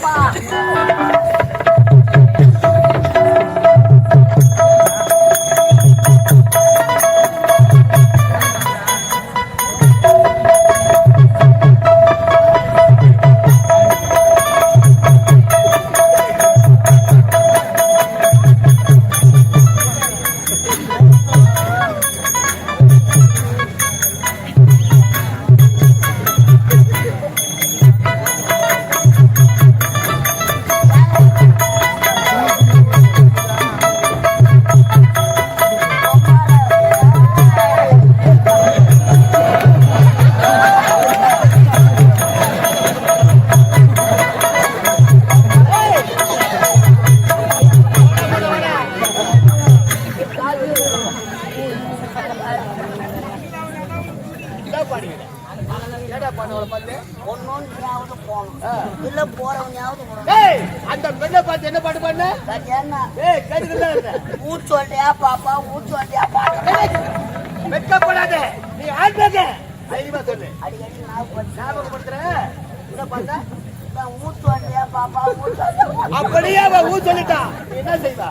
爸。அந்த பெண்ணை பார்த்து என்ன பாட்டு பண்ண ஊச்சோட்டியா பாப்பா ஊச்சோட்டியா பாப்பா வெட்கப்படாத நீ ஆண்டாத தைரியமா சொல்லு அடிக்கடி ஞாபகப்படுத்துறேன் என்ன பார்த்தா அப்படியே அவ ஊ சொல்லிட்டா. என்ன செய்வா?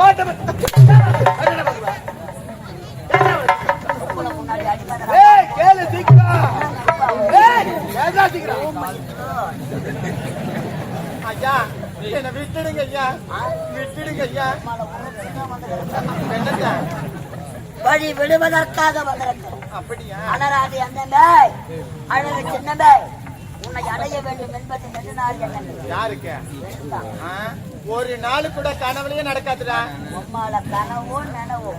ஓட்டம் முன்னாடி அடிக்காத ஐயா என்ன விட்டுடுங்க ஐயா விட்டுடுங்க ஐயா என்னங்க வழி விடுவதற்காக வந்திருக்கிறோம் அப்படியா? அனராதி அண்ணன் அழகு சின்னமே உன்னை அடைய வேண்டும் என்பது நெடுநாள் எண்ணம் யாருக்கு? ஒரு நாள் கூட கனவுலயே நடக்காதுடா. உம்மால கனவோ நனவோ.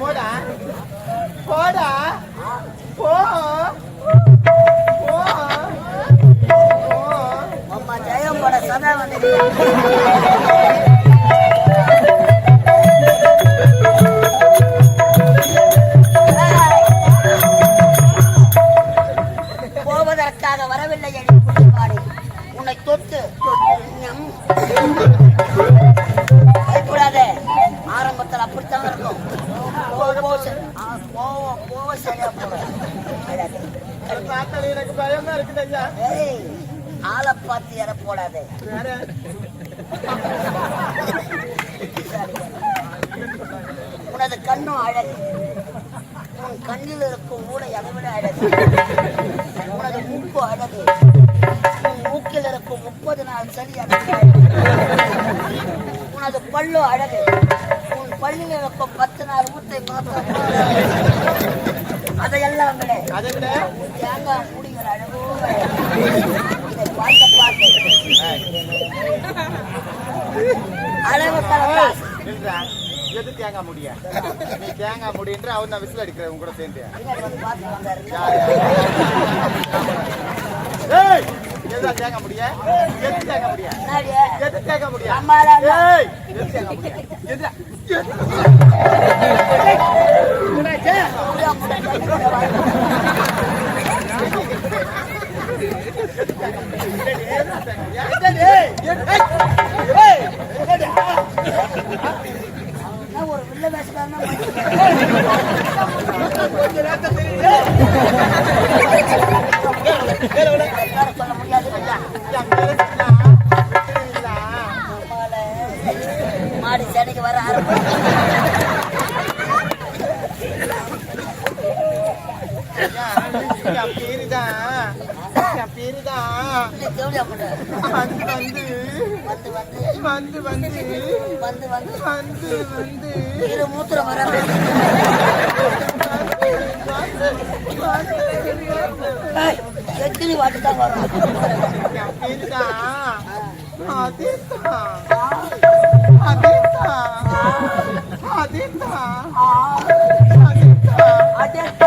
போடா. போடா. போ. அம்மா ஜெயம் பட சதா வந்து உனது கண்ணும் அழகு. உன் கண்ணில் இருக்கும் ஊடை அதை விட அழகு. உனது மூக்கு அழகு. உன் மூக்கில் இருக்கும் முப்பது நாள் சரி அழகு. உனது பல்லு அழகு. உன் பல்லில் இருக்கும் பத்து நாள் முட்டை மாத்திரம் அதையெல்லாம் விட தேங்காய் முடிகள் அழகோ இதை பார்த்த பார்த்து அழகு நில்றா. எது தேங்காய் முடிய? நீ தேங்காய் முடின்ற அவர் நான் விசில் அடிக்கிறேன் உங்க கூட சேர்ந்து? ஏய் எதுடா தேங்காய் முடிய? எது தேங்காய் முடிய? எது தேங்காய் முடிய. ஏய் எது தேங்காய் முடிய? எது? வந்து வந்து. வந்து வந்து. வந்து மூத்திர வர எத்தனை வாட்டி தான் வரும் அதேதா அதேதா அதேதா அதேதா அதேதா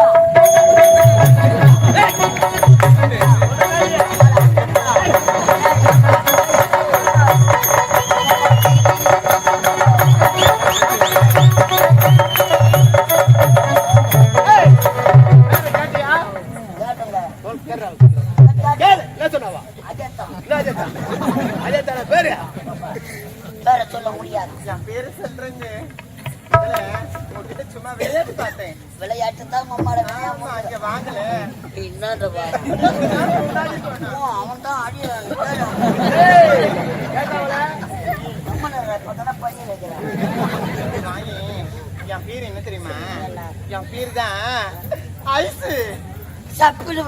விளையாட்டு தான் மம்மாட என்னன்ற அவன் தான் ஆடி பையன் என் பேர் என்ன தெரியுமா? என் பேர் தான் ஐசு. சப்புன்னு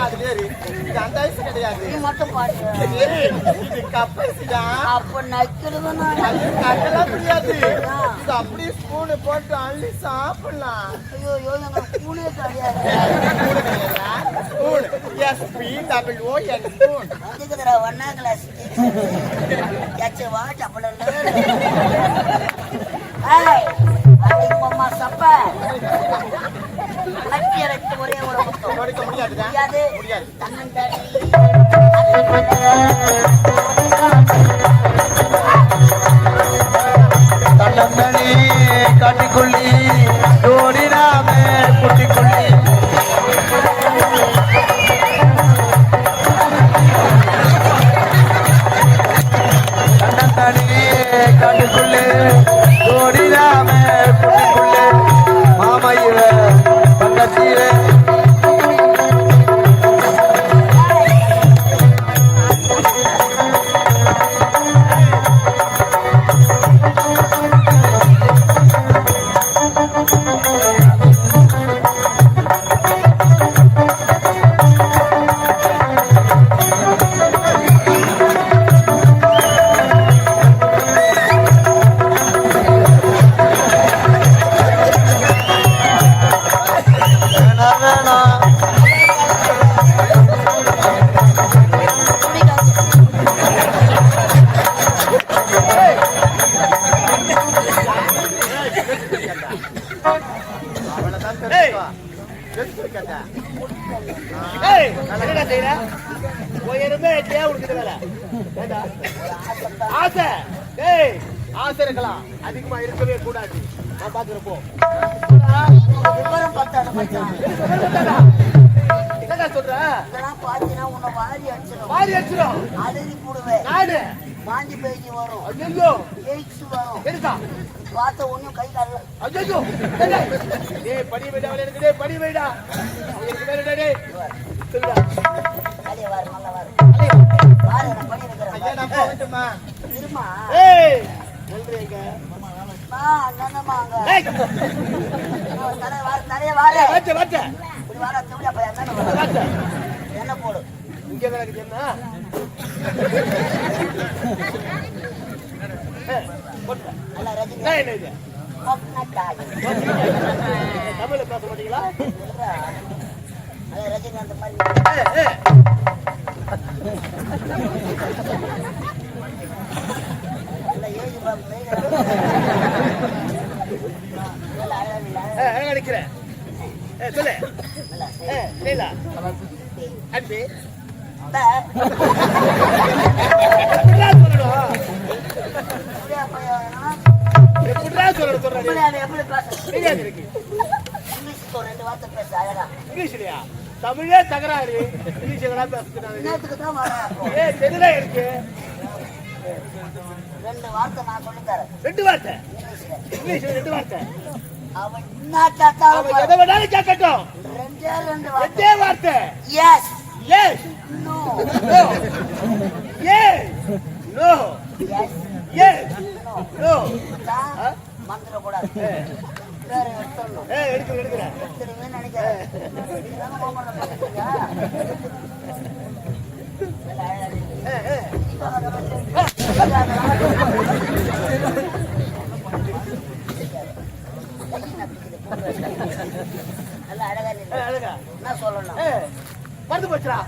இது அந்த கிடையாது. நீ மட்டும் ஏய், இது அப்ப நக்கிறது நான் அது கட்டலாம் முடியாது இது அப்படியே ஸ்பூனு போட்டு அள்ளி சாப்பிடலாம். ஐயோ ஐயோ கூடே கிடையாது? Spoon S P double O N spoon ஒன்னா கிளாஸ் ஏச்சு வா சப்படல ஏய் மாமா சப்ப. கட்டி அடைத்து ஒரே ஒரு முத்தம் முடியாது தன்னன் இருக்கலாம். அதிகமா இருக்கவே கூடாது. நான் பாக்குறப்போ விவரம் பார்த்தாடு? மச்சான் என்னடா சொல்ற? இதெல்லாம் பார்த்தீங்கன்னா உன்னை வாரி அடிச்சிடும். மாறி அடிச்சிடும். அழுதி போடுவேன். நாடு மாஞ்சி பேஜி வரும். ஐயோ எய்ட்ஸ் வரும். பார்த்த ஒன்றும் கை கால ஐயோ டேய் படி வைடா அவளே இருக்கு டேய் படி வைடா அவளுக்கு வேற டேய் சொல்லுடா. அலைய வாரு வாரு அலே. வாரு நான் படி ஐயா வைக்கிறேன் நான் போகட்டுமா? இருமா? ஏய். என்ன போடு. இங்க என்ன. தமிழ்ல பேச மாட்டீங்களா? ரஜினிகாந்த் மாதிரி ஏய், ஏய். நல்லா ஏஜ் பாம்பு நல்லா அழகா இல்ல? ஏய், அழகா நிக்கிறேன் ஏய், சொல்லு. லீலா. அன்பி. எப்படிடா சொல்லணும்? புளியா பையனா, எப்படிடா சொல்லணும் சொல்ற நீ? புளியால எப்படி பேச? தெரியாது எனக்கு இங்கிலீஷ் ஒரு ரெண்டு வார்த்தை பேச அழகா. இங்கிலீஷ்லயா? தமிழே தகராறு. இங்கிலீஷ் எங்கடா. ஏய் தெரியல எனக்கு ரெண்டு வார்த்தை நான் சொல்லித் தரேன். ரெண்டு வார்த்தை இங்கிலீஷ்ல. ரெண்டு வார்த்தை அவன் என்ன கேட்டாலும். எதை வேணாலும் கேட்கட்டும் ரெண்டே ரெண்டு வார்த்தை. ரெண்டே வார்த்தை Yes, yes no. No yes no yes. No வேற எடுத்துடணும். ஏய் எடுக்கிறேன் எடுக்கிறேன் எடுத்துடுவீங்கன்னு நினைக்கிறேன். அழகா இருக்கு. ஏய், ஏய். நல்லா அழகா ஏய், இருக்கு. அழகா என்ன சொல்லணும் ஏய் போச்சுடா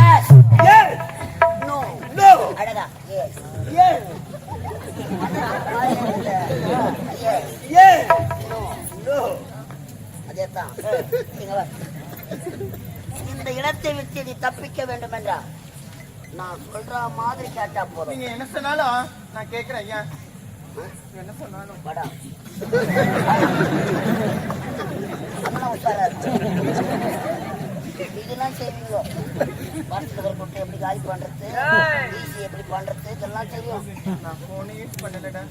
எஸ் நோ அழகா Yes. எஸ் எஸ் நோ அதேதான். இந்த இடத்தை விட்டு நீ தப்பிக்க வேண்டும் என்றா நான் சொல்ற மாதிரி கேட்டா போதும். நீங்க என்ன சொன்னாலும் நான் கேக்குறேன் ஐயா. என்ன சொன்னாலும். படா. இதெல்லாம் செய்வீங்க வாட்ஸ்அப் போட்டு எப்படி காலி பண்றது? ஈஸி எப்படி பண்றது? இதெல்லாம் தெரியும் நான் போனே யூஸ் பண்ணலடா.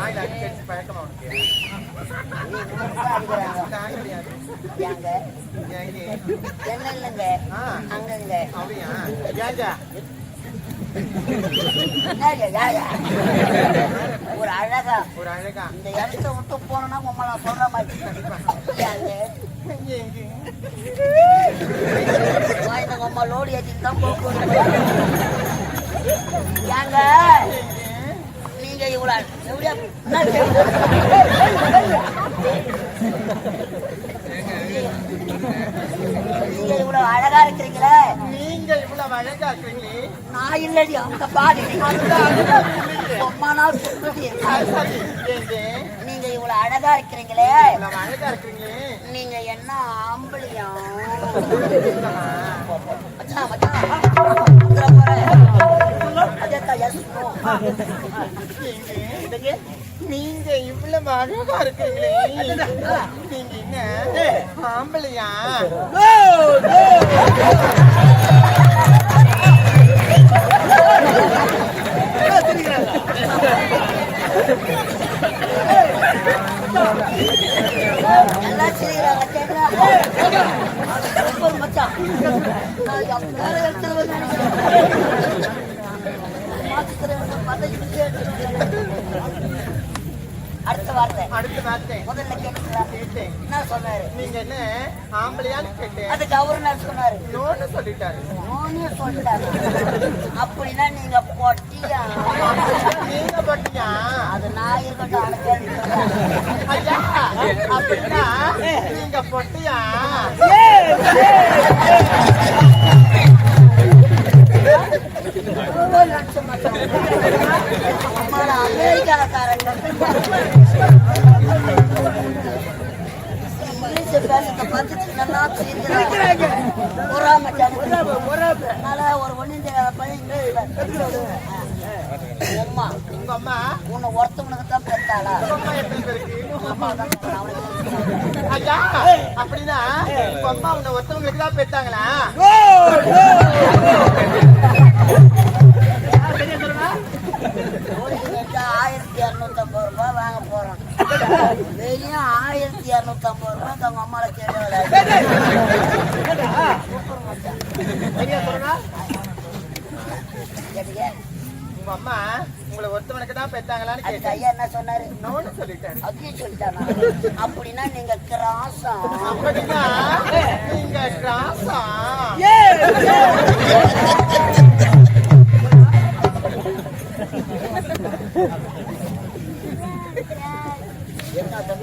ஆயில் அடிக்கடி பழக்கமா உனக்கு. நீ அடிக்கிறாங்க என்ன இல்லைங்க ஆ. அங்கங்க அப்படியா ஏங்க ஒரு அழகா ஒரு அழகா இந்த இடத்த விட்டு போனோம்னா உங்களை நான் சொல்ற மாதிரி ஏங்க எங்க இந்த அம்மா லோடு ஏற்றி தான் போக ஏங்க நீங்க இவ்வளவு எப்படியா நீங்க இவ்வளவு அழகா இருக்கிறீங்களே. நீங்க இவ்வளவு அழகா இருக்கீங்களே நான் இல்லடி அந்த பாடி அம்மா நாள் நீங்க இவ்வளவு அழகா இருக்கிறீங்களே. அழகா இருக்கீங்களே நீங்க என்ன ஆம்பளையா? மச்சான் மச்சான். வந்துட போற நீங்க இவ்வளவு அழகா இருக்கீங்களே நீங்க என்ன? ஆம்பளையா? எல்லாம் பதவி வார்த்தை. அடுத்த வார்த்தை. முதல்ல கேட்டுங்களா கேட்டேன். என்ன சொன்னாரு? நீங்க என்ன? ஆம்பளையான்னு கேட்டேன். அது கவர்னர் சொன்னாரு. நோன்னு சொல்லிட்டாரு. நோனிய சொல்லிட்டாரு. அப்படின்னா நீங்க பொட்டியா? நீங்க பட்டியா? அது நான் இருக்கட்டும் ஐயா அப்படின்னா நீங்க பொட்டியா? அமெரிக்காக்காரங்க இங்கிலீஷ் பேசுறத பார்த்துட்டு நல்லா சிரிக்கிறாங்க. அதனால ஒரு ஒண்ணும் அம்மா உங்க அம்மா உன்னை ஒருத்தவனுக்கு தான் அம்மா எப்படி அம்மா பெத்தாளா? ஐயா அப்படின்னா உங்க அம்மா உன்னை ஒருத்தவங்களுக்கு தான் பெத்தாங்களா ஆயிரத்தி இரநூத்தம்பது ரூபாய் வாங்க போறோம் வெளியும் ஆயிரத்தி இரநூத்தம்பது ரூபாய் தங்க அம்மால கேட்கல உங்க அம்மா உங்களை ஒருத்தவனுக்கு தான் பெத்தாங்களான்னு கேட்டேன். ஐயா என்ன சொன்னாரு? நோன்னு சொல்லிட்டேன். அதையும் சொல்லிட்டானா? அப்படின்னா நீங்க கிராஸா அப்படின்னா நீங்க என்ன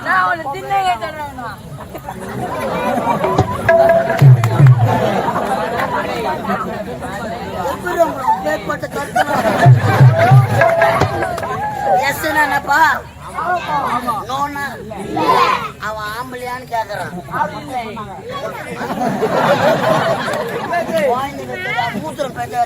நான் அவளை தின்ன என்னப்பா? அவன் ஆம்பளையான்னு கேக்குறான் குழந்தைங்க மூத்திரம் பேச